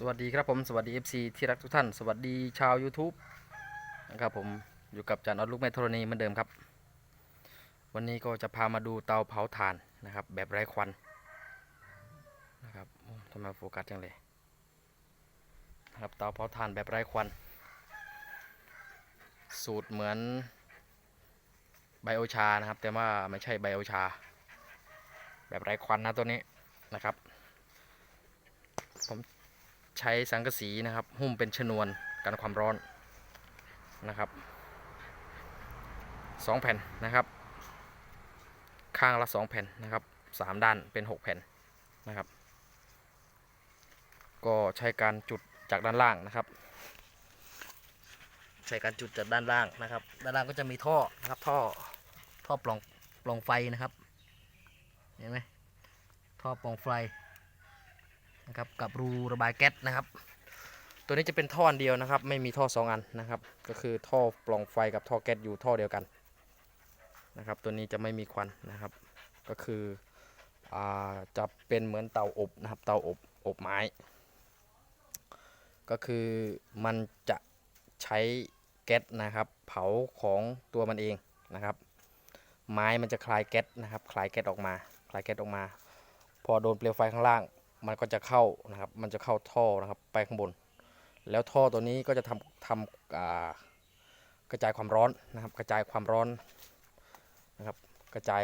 สวัสดีครับผมสวัสดี FC ที่รักทุกท่าน สวัสดีชาว YouTube นะครับผมอยู่กับจานออดลูกแม่ธรณีเหมือนเดิมครับ วันนี้ก็จะพามาดูเตาเผาถ่านนะครับ แบบไร้ควันนะครับทำไมโฟกัสจังเลยนะครับเตาเผาถ่านแบบไร้ควัน สูตรเหมือนไบโอชานะครับ แต่ว่าไม่ใช่ไบโอชา แบบไร้ควันนะตัวนี้นะครับผม ใช้สังกะสีนะครับ หุ้มเป็นชนวนกันความร้อนนะครับสองแผ่นนะครับ ข้างละสองแผ่นนะครับสามด้านเป็นหกแผ่นนะครับ ก็ใช้การจุดจากด้านล่างนะครับ ใช้การจุดจากด้านล่างนะครับ ด้านล่างก็จะมีท่อนะครับท่อท่อปล่องปล่องไฟนะครับ เห็นไหมท่อปล่องไฟ นะครับกับรูระบายแก๊สนะครับ ตัวนี้จะเป็นท่ออันเดียวนะครับ ไม่มีท่อสองอันนะครับ ก็คือท่อปล่องไฟกับท่อแก๊สอยู่ท่อเดียวกันนะครับ ตัวนี้จะไม่มีควันนะครับ ก็คืออจะเป็นเหมือนเตาอบนะครับ เตาอบอบไม้ ก็คือมันจะใช้แก๊สนะครับ เผาของตัวมันเองนะครับ ไม้มันจะคลายแก๊สนะครับ คลายแก๊สออกมา คลายแก๊สออกมา พอโดนเปลวไฟข้างล่าง มันก็จะเข้านะครับ มันจะเข้าท่อนะครับไปข้างบน แล้วท่อตัวนี้ก็จะทำทำกระจายความร้อนนะครับ กระจายความร้อนนะครับ กระจาย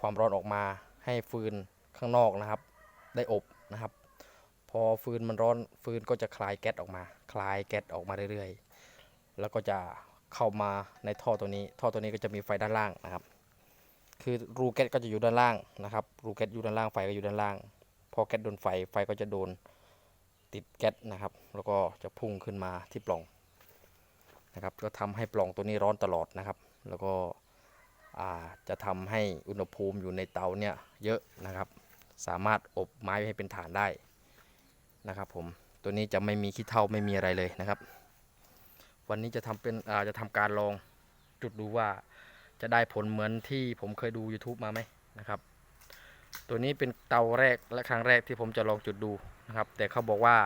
ความร้อนออกมาให้ฟืนข้างนอกนะครับ ได้อบนะครับ พอฟืนมันร้อนฟืนก็จะคลายแก๊สออกมา คลายแก๊สออกมาเรื่อยๆ แล้วก็จะเข้ามาในท่อตัวนี้ ท่อตัวนี้ก็จะมีไฟด้านล่างนะครับ คือรูแก๊สก็จะอยู่ด้านล่างนะครับ รูแก๊สอยู่ด้านล่างไฟก็อยู่ด้านล่าง พอแก๊สโดนไฟไฟก็จะโดนติดแก๊สนะครับ แล้วก็จะพุ่งขึ้นมาที่ปล่องนะครับ ก็ทำให้ปล่องตัวนี้ร้อนตลอดนะครับ แล้วก็จะทำให้อุณหภูมิอยู่ในเตาเนี่ยเยอะนะครับ สามารถอบไม้ให้เป็นฐานได้นะครับ ผมตัวนี้จะไม่มีขี้เถ้าไม่มีอะไรเลยนะครับ วันนี้จะทำเป็นจะทำการลองจุดดูว่าจะได้ผลเหมือนที่ผมเคยดู YouTube มาไหมนะครับ ตัวนี้เป็นเตาแรกและครั้งแรกที่ผมจะลองจุดดูนะครับ แต่เขาบอกว่า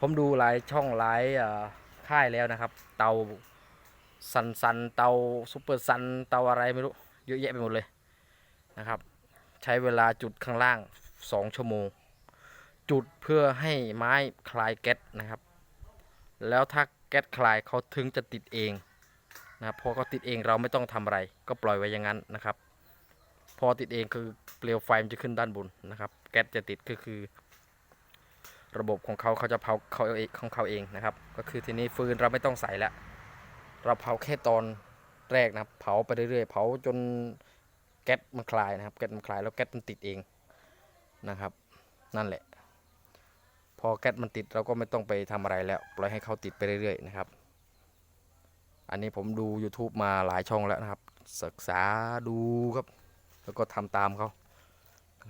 ผมดูหลายช่องหลายค่ายแล้วนะครับ เตาซันซันเตาซูเปอร์ซันเตาอะไรไม่รู้เยอะแยะไปหมดเลยนะครับ ใช้เวลาจุดข้างล่าง 2 ชั่วโมง จุดเพื่อให้ไม้คลายแก๊สนะครับ แล้วถ้าแก๊สคลายเขาถึงจะติดเองนะครับพอเขาติดเองเราไม่ต้องทำอะไร ก็ปล่อยไว้อย่างนั้นนะครับ พอติดเองคือเปลวไฟมันจะขึ้นด้านบนนะครับ แก๊สจะติดก็คือ ระบบของเขาเขาจะเผาเขาเองของเขาเองนะครับ ก็คือทีนี้ฟืนเราไม่ต้องใส่แล้วเราเผาแค่ตอนแรกนะครับ เผาไปเรื่อยๆเผาจนแก๊สมันคลายนะครับ แก๊สมันคลายแล้วแก๊สมันติดเองนะครับ นั่นแหละ พอแก๊สมันติดเราก็ไม่ต้องไปทำอะไรแล้ว ปล่อยให้เขาติดไปเรื่อยๆนะครับ อันนี้ผมดู YouTube มาหลายช่องแล้วนะครับ ศึกษาดูครับ แล้วก็ทำตามเขา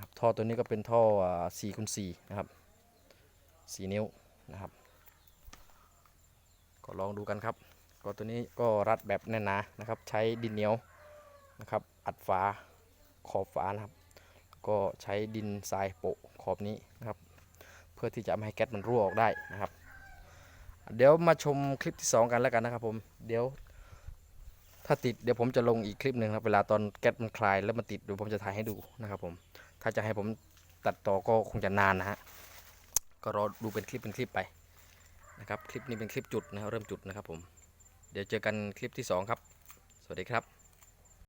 ครับท่อตัวนี้ก็เป็นท่อ4คูณ4นะครับ4นิ้วนะครับ ก็ลองดูกันครับ ก็ตัวนี้ก็รัดแบบแน่นหนานะครับ ใช้ดินเหนียวนะครับ อัดฝาขอบฝานะครับ ก็ใช้ดินทรายโปะขอบนี้นะครับ เพื่อที่จะไม่ให้แก๊สมันรั่วออกได้นะครับ เดี๋ยวมาชมคลิปที่ 2 กันแล้วกันนะครับผม เดี๋ยว ถ้าติดเดี๋ยวผมจะลงอีกคลิปหนึ่งครับเวลาตอนแก๊สมันคลายแล้วมันติดเดี๋ยวผมจะถ่ายให้ดูนะครับผม ถ้าจะให้ผมตัดต่อก็คงจะนานนะฮะ ก็รอดูเป็นคลิปเป็นคลิปไปนะครับ คลิปนี้เป็นคลิปจุดนะครับเริ่มจุดนะครับผม เดี๋ยวเจอกันคลิปที่ 2 ครับ สวัสดีครับ